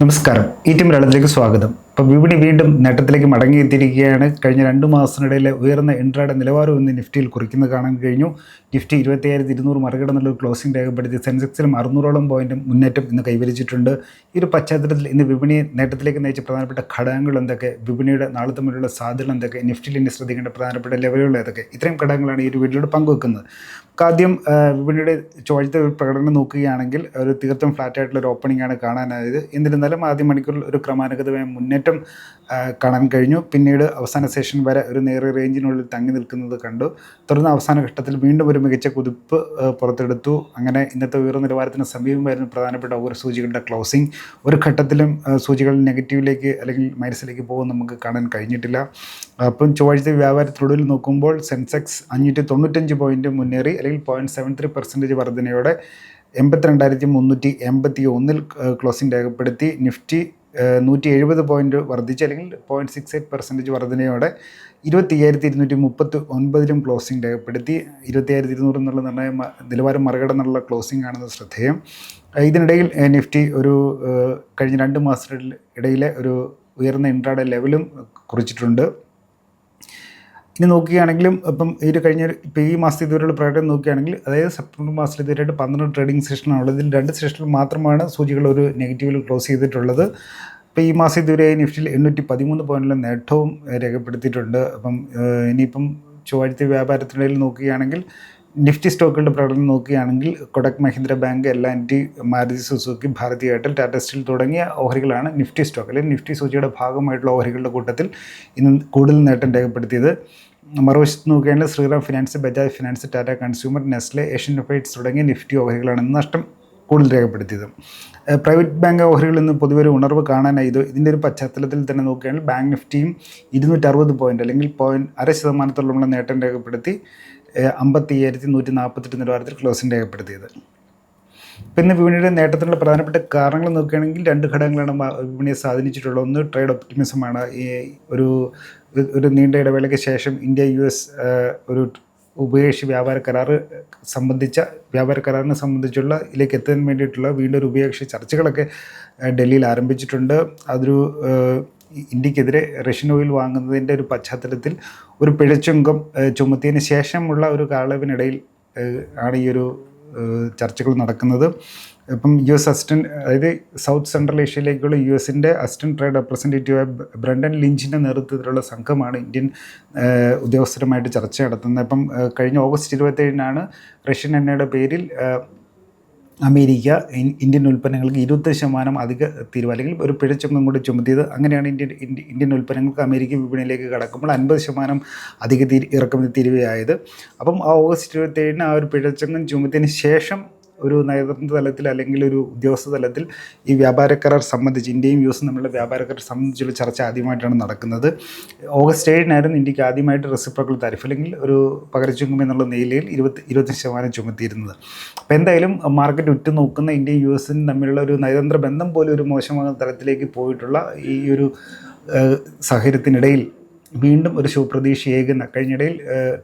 നമസ്കാരം. ഈ ടീം മലയാളത്തിലേക്ക് സ്വാഗതം. ഇപ്പോൾ വിപണി വീണ്ടും നേട്ടത്തിലേക്ക് മടങ്ങിയെത്തിയിരിക്കുകയാണ്. കഴിഞ്ഞ രണ്ട് മാസത്തിനിടയിലെ ഉയർന്ന ഇൻട്രാഡ നിലവാരം ഇന്ന് നിഫ്റ്റിയിൽ കുറിക്കുന്നത് കാണാൻ കഴിഞ്ഞു. നിഫ്റ്റി ഇരുപത്തിയായിരത്തി ഇരുന്നൂറ് മറികടന്നുള്ള ഒരു ക്ലോസിംഗ് രേഖപ്പെടുത്തി സെൻസെക്സിലും അറുന്നൂറോളം പോയിന്റും മുന്നേറ്റം ഇന്ന് കൈവരിച്ചിട്ടുണ്ട്. ഈ ഒരു പശ്ചാത്തലത്തിൽ ഇന്ന് വിപണിയെ നേട്ടത്തിലേക്ക് നയിച്ച പ്രധാനപ്പെട്ട ഘടകങ്ങൾ എന്തൊക്കെ? വിപണിയുടെ നാളെ തമ്മിലുള്ള സാധ്യതകൾ എന്തൊക്കെ? നിഫ്റ്റിയിൽ ഇനി ശ്രദ്ധിക്കേണ്ട പ്രധാനപ്പെട്ട ലെവലുകൾ ഏതൊക്കെ? ഇത്രയും ഘടകങ്ങളാണ് ഈ ഒരു വീഡിയോയുടെ പങ്കുവെക്കുന്നത്. ആദ്യം വിപണിയുടെ ചോദ്യത്തെ ഒരു പ്രകടനം നോക്കുകയാണെങ്കിൽ ഒരു തീർത്തും ഫ്ലാറ്റ് ആയിട്ടുള്ള ഒരു ഓപ്പണിംഗ് ആണ് കാണാനായത്. എന്നിരുന്നാലും ആദ്യം മണിക്കൂറിൽ ഒരു ക്രമാനുഗതമായ മുന്നേറ്റം ആ, കാണാൻ കഴിഞ്ഞു. പിന്നീട് അവസാന സെഷൻ വരെ ഒരു നേരെ റേഞ്ചിനുള്ളിൽ തങ്ങി നിൽക്കുന്നത് കണ്ടു. തുടർന്ന് അവസാന ഘട്ടത്തിൽ വീണ്ടും ഒരു മികച്ച കുതിപ്പ് പുറത്തെടുത്തു. അങ്ങനെ ഇന്നത്തെ ഉയർന്ന നിലവാരത്തിന് സമീപമായിരുന്നു പ്രധാനപ്പെട്ട ഓരോ സൂചികളുടെ ക്ലോസിംഗ് ഒരു ഘട്ടത്തിലും സൂചികൾ നെഗറ്റീവിലേക്ക് അല്ലെങ്കിൽ മൈനസിലേക്ക് പോകും നമുക്ക് കാണാൻ കഴിഞ്ഞിട്ടില്ല. അപ്പം ചൊവ്വാഴ്ച വ്യാപാരത്തിനൊടുവിൽ നോക്കുമ്പോൾ സെൻസെക്സ് അഞ്ഞൂറ്റി തൊണ്ണൂറ്റഞ്ച് പോയിന്റ് മുന്നേറി അല്ലെങ്കിൽ പോയിന്റ് സെവൻ ത്രീ പെർസെന്റേജ് വർധനയോടെ എൺപത്തിരണ്ടായിരത്തി മുന്നൂറ്റി എൺപത്തി ഒന്നിൽ ക്ലോസിംഗ് രേഖപ്പെടുത്തി. നിഫ്റ്റി നൂറ്റി എഴുപത് പോയിന്റ് വർദ്ധിച്ച് അല്ലെങ്കിൽ പോയിന്റ് സിക്സ് എയ്റ്റ് പെർസെന്റേജ് വർധനയോടെ ഇരുപത്തി അയ്യായിരത്തി ഇരുന്നൂറ്റി മുപ്പത്തി ഒൻപതിലും ക്ലോസിംഗ് രേഖപ്പെടുത്തി ഇരുപത്തി അയ്യായിരത്തി ഇരുന്നൂറ് എന്നുള്ള നിർണയ നിലവാരം മറികടന്നുള്ള ക്ലോസിംഗ് ആണെന്ന് ശ്രദ്ധേയം. ഇതിനിടയിൽ നിഫ്റ്റി ഒരു കഴിഞ്ഞ രണ്ട് മാസത്തിൽ ഇടയിലെ ഒരു ഉയർന്ന ഇൻട്രാഡ ലെവലും കുറിച്ചിട്ടുണ്ട്. ഇനി നോക്കുകയാണെങ്കിലും ഇപ്പം ഈ ഒരു കഴിഞ്ഞ ഇപ്പോൾ ഈ മാസത്തെ ഇതുവരെയുള്ള പ്രകടനം നോക്കുകയാണെങ്കിൽ അതായത് സെപ്റ്റംബർ മാസത്തിൽ ഇതുവരെയായിട്ട് പന്ത്രണ്ട് ട്രേഡിംഗ് സെഷനാണുള്ളത് ഇതിൽ രണ്ട് സെഷനിൽ മാത്രമാണ് സൂചികൾ ഒരു നെഗറ്റീവിൽ ക്ലോസ് ചെയ്തിട്ടുള്ളത്. ഇപ്പോൾ ഈ മാസം ഇതുവരെ നിഫ്റ്റിയിൽ എണ്ണൂറ്റി പതിമൂന്ന് പോയിന്റിലെ നേട്ടവും രേഖപ്പെടുത്തിയിട്ടുണ്ട്. അപ്പം ഇനിയിപ്പം ചൊവ്വാഴ്ച വ്യാപാരത്തിനിടയിൽ നോക്കുകയാണെങ്കിൽ നിഫ്റ്റി സ്റ്റോക്കുകളുടെ പ്രകടനം നോക്കുകയാണെങ്കിൽ Kotak Mahindra bank L and T Maruti Suzuki Bharti Airtel Tata steel തുടങ്ങിയ ഓഹരികളാണ് നിഫ്റ്റി സ്റ്റോക്ക് അല്ലെങ്കിൽ നിഫ്റ്റി സൂചിയുടെ ഭാഗമായിട്ടുള്ള ഓഹരികളുടെ കൂട്ടത്തിൽ ഇന്ന് കൂടുതൽ നേട്ടം രേഖപ്പെടുത്തിയത്. മറുവശത്ത് നോക്കുകയാണെങ്കിൽ Shriram finance Bajaj finance Tata consumer Nestle Asian paints തുടങ്ങിയ നിഫ്റ്റി ഓഹരികളാണ് ഇന്ന് നഷ്ടം കൂടുതൽ രേഖപ്പെടുത്തിയത്. പ്രൈവറ്റ് ബാങ്ക് ഓഹരികളിൽ നിന്ന് പൊതുവെ ഒരു ഉണർവ് കാണാനായി ഇത് ഇതിന്റെ ഒരു പശ്ചാത്തലത്തിൽ തന്നെ നോക്കുകയാണെങ്കിൽ ബാങ്ക് നിഫ്റ്റിയും ഇരുന്നൂറ്ററുപത് പോയിന്റ് അല്ലെങ്കിൽ പോയിന്റ് അര ശതമാനത്തോളമുള്ള നേട്ടം രേഖപ്പെടുത്തി. അമ്പത്തി അയ്യായിരത്തി നൂറ്റി നാൽപ്പത്തെട്ട് നിലവാരത്തിൽ ക്ലോസിംഗ് രേഖപ്പെടുത്തിയത്. പിന്നെ വിപണിയുടെ നേട്ടത്തിനുള്ള പ്രധാനപ്പെട്ട കാരണങ്ങൾ നോക്കുകയാണെങ്കിൽ രണ്ട് ഘടകങ്ങളാണ് വിപണിയെ സ്വാധീനിച്ചിട്ടുള്ളത്. ഒന്ന് ട്രേഡ് ഒപ്റ്റിമിസമാണ് ഈ ഒരു ഒരു- നീണ്ട ഇടവേളയ്ക്ക് ശേഷം ഇന്ത്യ യു എസ് ഒരു ഉഭയകക്ഷി വ്യാപാര കരാർ സംബന്ധിച്ച വ്യാപാര കരാറിനെ സംബന്ധിച്ചുള്ള ഇതിലേക്ക് എത്താൻ വേണ്ടിയിട്ടുള്ള വീണ്ടും ഒരു ഉഭയകക്ഷി ചർച്ചകളൊക്കെ ഡൽഹിയിൽ ആരംഭിച്ചിട്ടുണ്ട്. അതൊരു ഇന്ത്യക്കെതിരെ റഷ്യൻ ഓയിൽ വാങ്ങുന്നതിന്റെ ഒരു പശ്ചാത്തലത്തിൽ ഒരു പിഴച്ചുങ്കം ചുമത്തിയതിന് ശേഷമുള്ള ഒരു കാളവിനിടയിൽ ആണ് ഈ ഒരു ചർച്ചകൾ നടക്കുന്നത്. ഇപ്പം യു എസ് അസിസ്റ്റന്റ് അതായത് സൗത്ത് സെൻട്രൽ ഏഷ്യയിലേക്കുള്ള യു എസിന്റെ അസിസ്റ്റന്റ് ട്രേഡ് റെപ്രസെന്റേറ്റീവായ ബ്രണ്ടൻ ലിഞ്ചിന്റെ നേതൃത്വത്തിലുള്ള സംഘമാണ് ഇന്ത്യൻ ഉദ്യോഗസ്ഥരുമായിട്ട് ചർച്ച നടത്തുന്നത്. അപ്പം കഴിഞ്ഞ ഓഗസ്റ്റ് ഇരുപത്തേഴിനാണ് റഷ്യൻ എണ്ണയുടെ പേരിൽ അമേരിക്ക ഇന്ത്യൻ ഉൽപ്പന്നങ്ങൾക്ക് ഇരുപത്തി ശതമാനം അധിക തീരുവ അല്ലെങ്കിൽ ഒരു പിഴച്ചങ്ങം കൂടി ചുമത്തിയത് അങ്ങനെയാണ് ഇന്ത്യൻ ഇന്ത്യ- ഇന്ത്യൻ ഉൽപ്പന്നങ്ങൾക്ക് അമേരിക്ക വിപണിയിലേക്ക് കടക്കുമ്പോൾ അൻപത് ശതമാനം അധിക തിരി ഇറക്കുമതി തീരുവയായത് അപ്പം ആ ഓഗസ്റ്റ് ഇരുപത്തേഴിന് ആ ഒരു പിഴച്ചങ്ങം ചുമത്തിയതിന് ശേഷം ഒരു നയതന്ത്ര തലത്തിൽ അല്ലെങ്കിൽ ഒരു ഉദ്യോഗസ്ഥ തലത്തിൽ ഈ വ്യാപാര കരാർ സംബന്ധിച്ച് ഇന്ത്യയും യു എസും തമ്മിലുള്ള വ്യാപാര കരാർ സംബന്ധിച്ചുള്ള ചർച്ച ആദ്യമായിട്ടാണ് നടക്കുന്നത്. ഓഗസ്റ്റ് ഏഴിനായിരുന്നു ഇന്ത്യയ്ക്ക് ആദ്യമായിട്ട് റെസിപ്രോക്കൽ താരിഫ് അല്ലെങ്കിൽ ഒരു പകരച്ചുങ്കം എന്നുള്ള നിലയിൽ ഇരുപത്തി ഇരുപത്തി ശതമാനം ചുമത്തിയിരുന്നത്. അപ്പോൾ എന്തായാലും മാർക്കറ്റ് ഉറ്റുനോക്കുന്ന ഇന്ത്യയും യു എസും തമ്മിലുള്ള ഒരു നയതന്ത്ര ബന്ധം പോലും ഒരു മോശമായ തലത്തിലേക്ക് പോയിട്ടുള്ള ഈ ഒരു സാഹചര്യത്തിനിടയിൽ വീണ്ടും ഒരു ശുഭപ്രതീക്ഷയേകുന്ന കഴിഞ്ഞിടയിൽ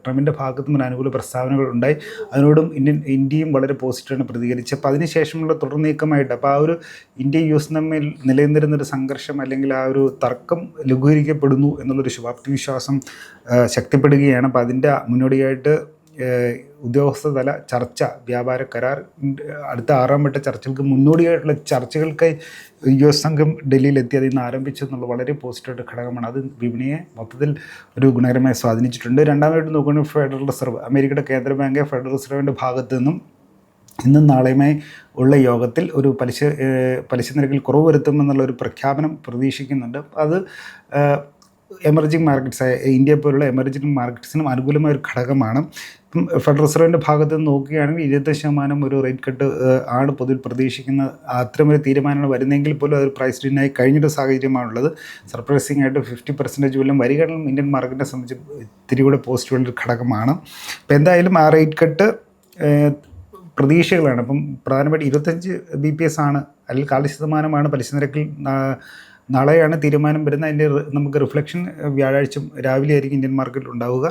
ട്രംപിന്റെ ഭാഗത്തു നിന്ന് അനുകൂല പ്രസ്താവനകൾ ഉണ്ടായി. അതിനോടും ഇന്ത്യൻ ഇന്ത്യയും വളരെ പോസിറ്റീവാണ് പ്രതികരിച്ചത്. അപ്പോൾ അതിനുശേഷമുള്ള തുടർ നീക്കമായിട്ട് അപ്പോൾ ആ ഒരു ഇന്ത്യ യു എസ് തമ്മിൽ നിലനിന്നിരുന്ന ഒരു സംഘർഷം അല്ലെങ്കിൽ ആ ഒരു തർക്കം ലഘൂകരിക്കപ്പെടുന്നു എന്നുള്ളൊരു ശുഭാപ്തി വിശ്വാസം ശക്തിപ്പെടുകയാണ്. അപ്പോൾ അതിന്റെ മുന്നോടിയായിട്ട് ഏഹ്, ഉദ്യോഗസ്ഥ തല ചർച്ച വ്യാപാര കരാർ അടുത്ത ആറാം വട്ട ചർച്ചകൾക്ക് മുന്നോടിയായിട്ടുള്ള ചർച്ചകൾക്ക് യു എസ് സംഘം ഡൽഹിയിലെത്തി അതിൽ നിന്ന് ആരംഭിച്ചു എന്നുള്ള വളരെ പോസിറ്റീവ് ഘടകമാണ്. അത് വിപണിയെ മൊത്തത്തിൽ ഒരു ഗുണകരമായി സ്വാധീനിച്ചിട്ടുണ്ട്. രണ്ടാമതായിട്ട് നോക്കുകയാണെങ്കിൽ ഫെഡറൽ റിസർവ് അമേരിക്കയുടെ കേന്ദ്ര ബാങ്ക് ഫെഡറൽ റിസർവിന്റെ ഭാഗത്തു നിന്നും ഇന്നും നാളെയുമായി ഉള്ള യോഗത്തിൽ ഒരു പലിശ പലിശ നിരക്കിൽ കുറവ് വരുത്തുമെന്നുള്ള ഒരു പ്രഖ്യാപനം പ്രതീക്ഷിക്കുന്നുണ്ട്. അത് എമർജിങ് മാർക്കറ്റ്സ് ഇന്ത്യ പോലുള്ള എമർജിങ് മാർക്കറ്റ്സിനും അനുകൂലമായ ഒരു ഘടകമാണ്. ഇപ്പം ഫെഡറൽ റിസർവിന്റെ ഭാഗത്ത് നിന്ന് നോക്കുകയാണെങ്കിൽ ഇരുപത്തി ശതമാനം ഒരു റേറ്റ് കട്ട് ആണ് പൊതുവിൽ പ്രതീക്ഷിക്കുന്ന അത്തരമൊരു തീരുമാനങ്ങൾ വരുന്നെങ്കിൽ പോലും അതൊരു പ്രൈസ് ഡിനായി കഴിഞ്ഞൊരു സാഹചര്യമാണുള്ളത്. സർപ്രൈസിംഗ് ആയിട്ട് ഫിഫ്റ്റി പെർസെന്റേജ് പോലും വരികളും ഇന്ത്യൻ മാർക്കറ്റിനെ സംബന്ധിച്ച് ഇത്തിരി കൂടെ പോസിറ്റീവുള്ളൊരു ഘടകമാണ്. അപ്പോൾ എന്തായാലും ആ റേറ്റ് കട്ട് പ്രതീക്ഷകളാണ്. അപ്പം പ്രധാനമായിട്ട് ഇരുപത്തഞ്ച് ബി പി എസ് ആണ് അല്ലെങ്കിൽ കാൽ ശതമാനമാണ് പലിശ നിരക്കിൽ നാളെയാണ് തീരുമാനം വരുന്നത്. അതിന്റെ നമുക്ക് റിഫ്ലക്ഷൻ വ്യാഴാഴ്ച രാവിലെ ആയിരിക്കും ഇന്ത്യൻ മാർക്കറ്റിൽ ഉണ്ടാവുക.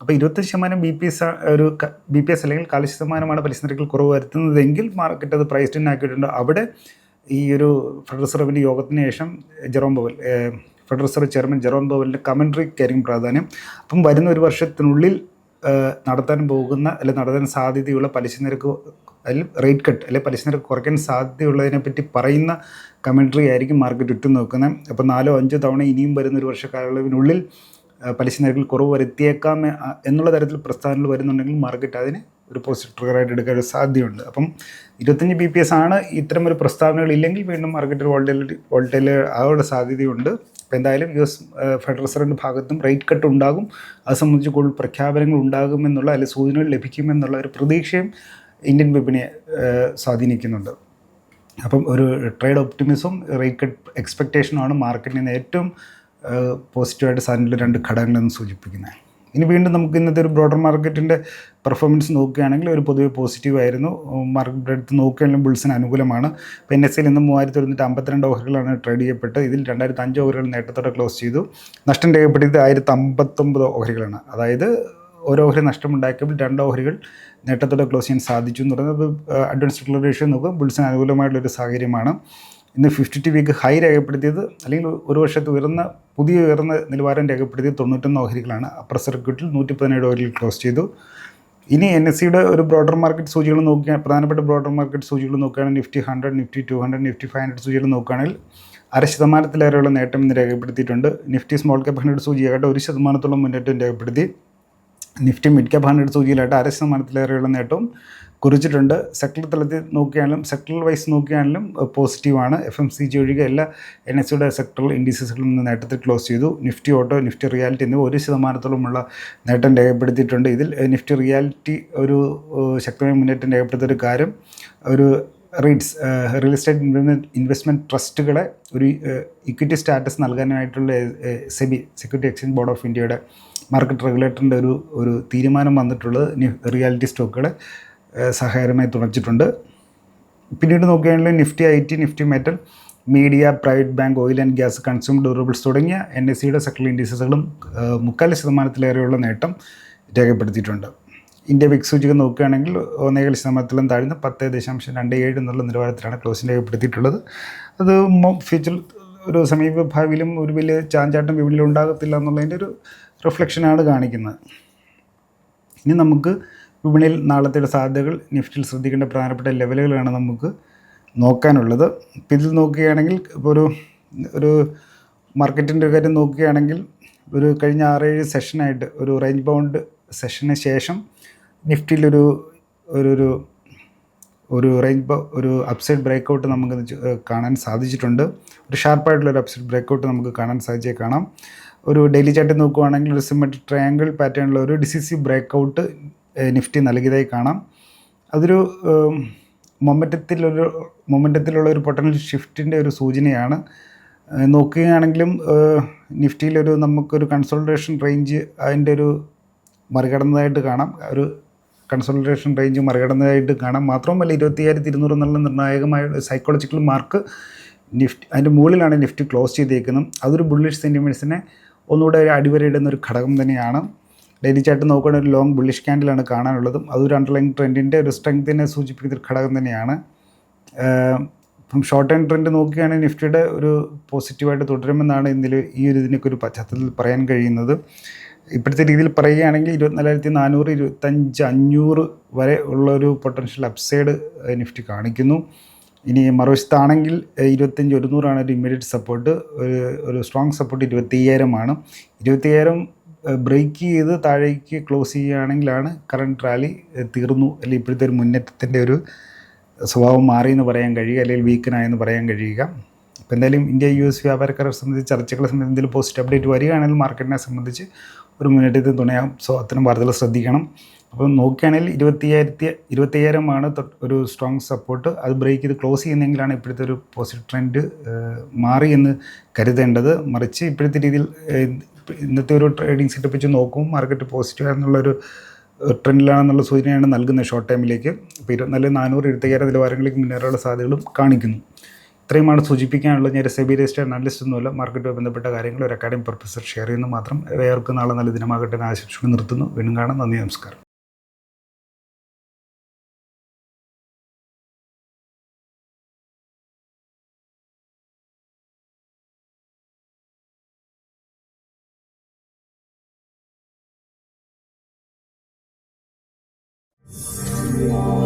അപ്പോൾ ഇരുപത്തഞ്ച് ശതമാനം ബി പി എസ് ഒരു ബി പി എസ് അല്ലെങ്കിൽ കാൽ ശതമാനമാണ് പലിശ നിരക്കിൽ കുറവ് വരുത്തുന്നതെങ്കിൽ മാർക്കറ്റ് അത് പ്രൈസ് ഇൻ ആക്കിയിട്ടുണ്ട്. അവിടെ ഈ ഒരു ഫെഡറൽ റിസർവിന്റെ യോഗത്തിന് ശേഷം ജെറോം ഏഹ്, ഫെഡറൽ റിസർവ് ചെയർമാൻ ജെറോം പവലിന്റെ കമൻട്രിക്കായിരിക്കും പ്രാധാന്യം. അപ്പം വരുന്ന ഒരു വർഷത്തിനുള്ളിൽ നടത്താൻ പോകുന്ന അല്ലെങ്കിൽ നടത്താൻ സാധ്യതയുള്ള പലിശ നിരക്ക് അതിൽ റേറ്റ് കട്ട് അല്ലെങ്കിൽ പലിശ നിരക്ക് കുറയ്ക്കാൻ സാധ്യതയുള്ളതിനെ പറ്റി പറയുന്ന കമൻട്രി ആയിരിക്കും മാർക്കറ്റ് ഇട്ടു നോക്കുന്നത്. അപ്പോൾ നാലോ അഞ്ചോ തവണ ഇനിയും വരുന്ന ഒരു വർഷ കാലയളവിനുള്ളിൽ പലിശ നിരക്കിൽ കുറവ് വരുത്തിയേക്കാം എന്നുള്ള തരത്തിൽ പ്രസ്താവനകൾ വരുന്നുണ്ടെങ്കിൽ മാർക്കറ്റ് അതിന് ഒരു ട്രിഗറായിട്ട് എടുക്കാൻ ഒരു സാധ്യതയുണ്ട്. അപ്പം ഇരുപത്തഞ്ച് ബി പി എസ് ആണ് ഇത്തരം ഒരു പ്രസ്താവനകൾ ഇല്ലെങ്കിൽ വീണ്ടും മാർക്കറ്റിൽ വോൾട്ടൈലിറ്റി വോൾട്ടേലി ആകാനുള്ള സാധ്യതയുണ്ട്. അപ്പോൾ എന്തായാലും യു എസ് ഫെഡറൽ റിസർവിന്റെ ഭാഗത്തും റേറ്റ് കട്ട് ഉണ്ടാകും. അത് സംബന്ധിച്ച് കൂടുതൽ പ്രഖ്യാപനങ്ങൾ ഉണ്ടാകുമെന്നുള്ള അല്ലെങ്കിൽ സൂചനകൾ ലഭിക്കുമെന്നുള്ള ഒരു പ്രതീക്ഷയും ഇന്ത്യൻ വിപണിയെ സ്വാധീനിക്കുന്നുണ്ട്. അപ്പം ഒരു ട്രേഡ് ഒപ്റ്റിമിസവും റേറ്റ് കട്ട് എക്സ്പെക്റ്റേഷനുമാണ് മാർക്കറ്റിൽ നിന്ന് ഏറ്റവും പോസിറ്റീവായിട്ട് സാധനത്തിൽ രണ്ട് ഘടകങ്ങളെന്ന് സൂചിപ്പിക്കുന്നത്. ഇനി വീണ്ടും നമുക്ക് ഇന്നത്തെ ഒരു ബ്രോഡർ മാർക്കറ്റിന്റെ പെർഫോമൻസ് നോക്കുകയാണെങ്കിൽ ഒരു പൊതുവെ പോസിറ്റീവ് ആയിരുന്നു. മാർക്കറ്റ് എടുത്ത് നോക്കുകയാണെങ്കിൽ ബുൾസിന് അനുകൂലമാണ്. ഇപ്പോൾ എൻ എസ് സിയിൽ ഇന്ന് മൂവായിരത്തി ഒരുന്നൂറ്റി അമ്പത്തിരണ്ട് ഓഹരികളാണ് ട്രേഡ് ചെയ്യപ്പെട്ടത്. ഇതിൽ രണ്ടായിരത്തി അഞ്ച് ഓഹരികൾ നേട്ടത്തോടെ ക്ലോസ് ചെയ്തു. നഷ്ടം രേഖപ്പെടുത്തിയത് ആയിരത്തി അമ്പത്തൊമ്പത് ഓഹരികളാണ് അതായത് ഓരോ ഓഹരി നഷ്ടമുണ്ടാക്കിയപ്പോൾ രണ്ട് ഓഹരികൾ നേട്ടത്തോടെ ക്ലോസ് ചെയ്യാൻ സാധിച്ചു എന്ന് പറയുന്നത്. അഡ്വാൻസ് ഡിക്ലറേഷൻ നോക്കുക. ബുൾസിന് അനുകൂലമായിട്ടുള്ളൊരു സാഹചര്യമാണ്. ഇന്ന് ഫിഫ്റ്റി ടി വിക്ക് ഹൈ രേഖപ്പെടുത്തിയത് അല്ലെങ്കിൽ ഒരു വർഷത്തെ ഉയർന്ന പുതിയ ഉയർന്ന നിലവാരം രേഖപ്പെടുത്തിയത് തൊണ്ണൂറ്റൊന്ന് ഓഹരികളാണ്. അപ്പർ സർക്യൂട്ടിൽ നൂറ്റി പതിനേഴ് ഓഹരികൾ ക്ലോസ് ചെയ്തു. ഇനി എൻ എസ് സിയുടെ ഒരു ബ്രോഡർ മാർക്കറ്റ് സൂചികൾ നോക്കിയാൽ പ്രധാനപ്പെട്ട ബ്രോഡർ മാർക്കറ്റ് സൂചികൾ നോക്കുകയാണെങ്കിൽ Nifty hundred Nifty two hundred Nifty five hundred സൂചികൾ നോക്കുകയാണെങ്കിൽ അര ശതമാനത്തിലേറെയുള്ള നേട്ടം ഇന്ന് രേഖപ്പെടുത്തിയിട്ടുണ്ട്. നിഫ്റ്റി സ്മോൾ ക്യാപ് ഹൺഡ്രഡ് സൂചിയായിട്ട് ഒരു ശതമാനത്തോളം മുന്നേറ്റം രേഖപ്പെടുത്തി. നിഫ്റ്റി മിഡ് ക്യാപ് ഹൺഡ്രഡ് സൂചിയിലായിട്ട് അര ശതമാനത്തിലേറെയുള്ള നേട്ടവും കുറിച്ചിട്ടുണ്ട്. സെക്ടർ തലത്തിൽ നോക്കിയാലും സെക്ടറൽ വൈസ് നോക്കിയാലും പോസിറ്റീവാണ് എഫ് എം സി ജി ഒഴികെ എല്ലാ എൻ എസ് സിയുടെ സെക്ടറൽ ഇൻഡിസസുകളും നിന്ന് നേട്ടത്തിൽ ക്ലോസ് ചെയ്തു. നിഫ്റ്റി ഓട്ടോ നിഫ്റ്റി റിയാലിറ്റി എന്നിവ ഒരു ശതമാനത്തോളമുള്ള നേട്ടം രേഖപ്പെടുത്തിയിട്ടുണ്ട്. ഇതിൽ നിഫ്റ്റി റിയാലിറ്റി ഒരു ശക്തമായ മുന്നേറ്റം രേഖപ്പെടുത്തിയ ഒരു കാര്യം ഒരു REITs real estate investment investment ട്രസ്റ്റുകളെ ഒരു equity status നൽകാനായിട്ടുള്ള SEBI security exchange board of ഇന്ത്യയുടെ മാർക്കറ്റ് റെഗുലേറ്ററിന്റെ ഒരു ഒരു തീരുമാനം വന്നിട്ടുള്ളത് റിയാലിറ്റി സ്റ്റോക്കുകളെ സഹായകരമായി തുണച്ചിട്ടുണ്ട് പിന്നീട് നോക്കുകയാണെങ്കിൽ Nifty I T Nifty metal media private bank oil and gas consumer durables തുടങ്ങിയ എൻ എസ് സിയുടെ സെക്ടർ ഇൻഡീസസുകളും മുക്കാൽ ശതമാനത്തിലേറെയുള്ള നേട്ടം രേഖപ്പെടുത്തിയിട്ടുണ്ട്. ഇന്ത്യ വിക്സ് സൂചിക നോക്കുകയാണെങ്കിൽ ഒന്നേകാൽ ശതമാനത്തിലും താഴ്ന്ന് പത്ത് ദശാംശം രണ്ട് ഏഴ് എന്നുള്ള നിലവാരത്തിലാണ് ക്ലോസിംഗ് രേഖപ്പെടുത്തിയിട്ടുള്ളത്. അത് ഫ്യൂച്ചർ ഒരു സമീപ ഭാവിയിലും ഒരു വലിയ ചാഞ്ചാട്ടം വിപണിയിൽ ഉണ്ടാകത്തില്ല എന്നുള്ളതിന്റെ ഒരു റിഫ്ലക്ഷനാണ് കാണിക്കുന്നത്. ഇനി നമുക്ക് വിപണിയിൽ നാളത്തെ സാധ്യതകൾ നിഫ്റ്റിയിൽ ശ്രദ്ധിക്കേണ്ട പ്രധാനപ്പെട്ട ലെവലുകളാണ് നമുക്ക് നോക്കാനുള്ളത്. ഇപ്പം ഇതിൽ നോക്കുകയാണെങ്കിൽ ഇപ്പോൾ ഒരു ഒരു മാർക്കറ്റിന്റെ കാര്യം നോക്കുകയാണെങ്കിൽ ഒരു കഴിഞ്ഞ ആറേഴ് സെഷനായിട്ട് ഒരു റേഞ്ച് ബൗണ്ട് സെഷന് ശേഷം നിഫ്റ്റിയിലൊരു ഒരു ഒരു ഒരു റേഞ്ച് ഒരു അപ്സൈഡ് ബ്രേക്കൗട്ട് നമുക്ക് കാണാൻ സാധിച്ചിട്ടുണ്ട്. ഒരു ഷാർപ്പായിട്ടുള്ള ഒരു അപ്സൈഡ് ബ്രേക്കൗട്ട് നമുക്ക് കാണാൻ സാധിച്ചേ കാണാം. ഒരു ഡെയിലി ചാർട്ട് നോക്കുകയാണെങ്കിൽ ഒരു സിമെട്രിക് ട്രയാങ്കിൾ പാറ്റേണിലുള്ള ഒരു ഡിസിസീവ് ബ്രേക്കൗട്ട് നിഫ്റ്റി നൽകിയതായി കാണാം. അതൊരു മൊമെറ്റത്തിലൊരു മൊമെറ്റത്തിലുള്ള ഒരു പൊട്ടൻഷ്യൽ ഷിഫ്റ്റിന്റെ ഒരു സൂചനയാണ്. നോക്കുകയാണെങ്കിലും നിഫ്റ്റിയിലൊരു നമുക്കൊരു കൺസോൾട്ടേഷൻ റേഞ്ച് അതിന്റെ ഒരു മറികടന്നതായിട്ട് കാണാം. ഒരു കൺസോൾട്ടേഷൻ റേഞ്ച് മറികടന്നതായിട്ട് കാണാം. മാത്രവുമല്ല ഇരുപത്തിയായിരത്തി ഇരുന്നൂറ് എന്നുള്ള നിർണായകമായ സൈക്കോളജിക്കൽ മാർക്ക് നിഫ്റ്റി അതിന്റെ മുകളിലാണ് നിഫ്റ്റി ക്ലോസ് ചെയ്തേക്കുന്നത്. അതൊരു ബുള്ളിഷ് സെന്റിമെന്റ്സിനെ ഒന്നുകൂടെ അടിവരയിടുന്ന ഒരു ഘടകം തന്നെയാണ്. ഡെയിലി ചാർട്ട് നോക്കുകയാണെങ്കിൽ ഒരു ലോങ് ബുള്ളിഷ് ക്യാൻഡിലാണ് കാണാനുള്ളതും. അതൊരു അണ്ടർലൈൻ ട്രെൻഡിന്റെ ഒരു സ്ട്രെങ്തിനെ സൂചിപ്പിക്കുന്ന ഒരു ഘടകം തന്നെയാണ്. ഇപ്പം ഷോർട്ട് ടേം ട്രെൻഡ് നോക്കുകയാണെങ്കിൽ നിഫ്റ്റിയുടെ ഒരു പോസിറ്റീവായിട്ട് തുടരുമെന്നാണ് ഇന്നിൽ ഈ ഒരു ഇതിനൊക്കെ ഒരു പശ്ചാത്തലത്തിൽ പറയാൻ കഴിയുന്നത്. ഇപ്പോഴത്തെ രീതിയിൽ പറയുകയാണെങ്കിൽ ഇരുപത്തിനാലായിരത്തി നാനൂറ് ഇരുപത്തഞ്ച് അഞ്ഞൂറ് വരെ ഉള്ള ഒരു പൊട്ടൻഷ്യൽ അപ്സൈഡ് നിഫ്റ്റി കാണിക്കുന്നു. ഇനി മറുവശത്താണെങ്കിൽ ഇരുപത്തഞ്ച് ഒരുന്നൂറാണ് ഒരു ഇമ്മീഡിയറ്റ് സപ്പോർട്ട് ഒരു ഒരു സ്ട്രോങ് സപ്പോർട്ട് ഇരുപത്തി അയ്യായിരമാണ് ഇരുപത്തി അയ്യായിരം ബ്രേക്ക് ചെയ്ത് താഴേക്ക് ക്ലോസ് ചെയ്യുകയാണെങ്കിലാണ് കറണ്ട് റാലി തീർന്നു. അല്ലെങ്കിൽ ഇപ്പോഴത്തെ ഒരു മുന്നേറ്റത്തിന്റെ ഒരു സ്വഭാവം മാറി എന്ന് പറയാൻ കഴിയുക അല്ലെങ്കിൽ വീക്കനായെന്ന് പറയാൻ കഴിയുക. അപ്പോൾ എന്തായാലും ഇന്ത്യ യു എസ് വ്യാപാരക്കാരെ സംബന്ധിച്ച് ചർച്ചകളെ സംബന്ധിച്ച് എന്തെങ്കിലും പോസിറ്റീവ് അപ്ഡേറ്റ് വരികയാണെങ്കിൽ മാർക്കറ്റിനെ സംബന്ധിച്ച് ഒരു മുന്നേറ്റത്തിൽ തുണയാം. സോ അത്തരം വാർത്തകൾ ശ്രദ്ധിക്കണം. അപ്പം നോക്കുകയാണെങ്കിൽ ഇരുപത്തിയായിരത്തി ഇരുപത്തയ്യായിരമാണ് ഒരു സ്ട്രോങ് സപ്പോർട്ട് അത് ബ്രേക്ക് ചെയ്ത് ക്ലോസ് ചെയ്യുന്നെങ്കിലാണ് ഇപ്പോഴത്തെ ഒരു പോസിറ്റീവ് ട്രെൻഡ് മാറി എന്ന് കരുതേണ്ടത്. മറിച്ച് ഇപ്പോഴത്തെ രീതിയിൽ ഇന്നത്തെ ഒരു ട്രേഡിംഗ് സെറ്റപ്പ് വെച്ച് നോക്കും മാർക്കറ്റ് പോസിറ്റീവ് എന്നുള്ളൊരു ട്രെൻഡിലാണെന്നുള്ള സൂചനയാണ് നൽകുന്നത് ഷോർട്ട് ടൈമിലേക്ക് ഇപ്പോൾ ഇരുപത്തിനാല് നാനൂറ് ഇരുപത്തയ്യായിരം നിലവാരങ്ങളിലേക്ക് മുന്നേറാനുള്ള സാധ്യതകളും കാണിക്കുന്നു. ഇത്രയുമാണ് സൂചിപ്പിക്കാനുള്ളത്. ഞാൻ സെബി രജിസ്റ്റർ അനാലിസ്റ്റ് ഒന്നുമില്ല മാർക്കറ്റുമായി ബന്ധപ്പെട്ട കാര്യങ്ങൾ ഒരു അക്കാഡമിക് പ്രൊഫസർ ഷെയർ ചെയ്യുന്നു മാത്രം. ഏവർക്കും നാളെ നല്ല ദിനമാകട്ടെ എന്ന് ആശംസിച്ചു നിർത്തുന്നു. വീണ്ടും കാണാം. നന്ദി നമസ്കാരം. Oh.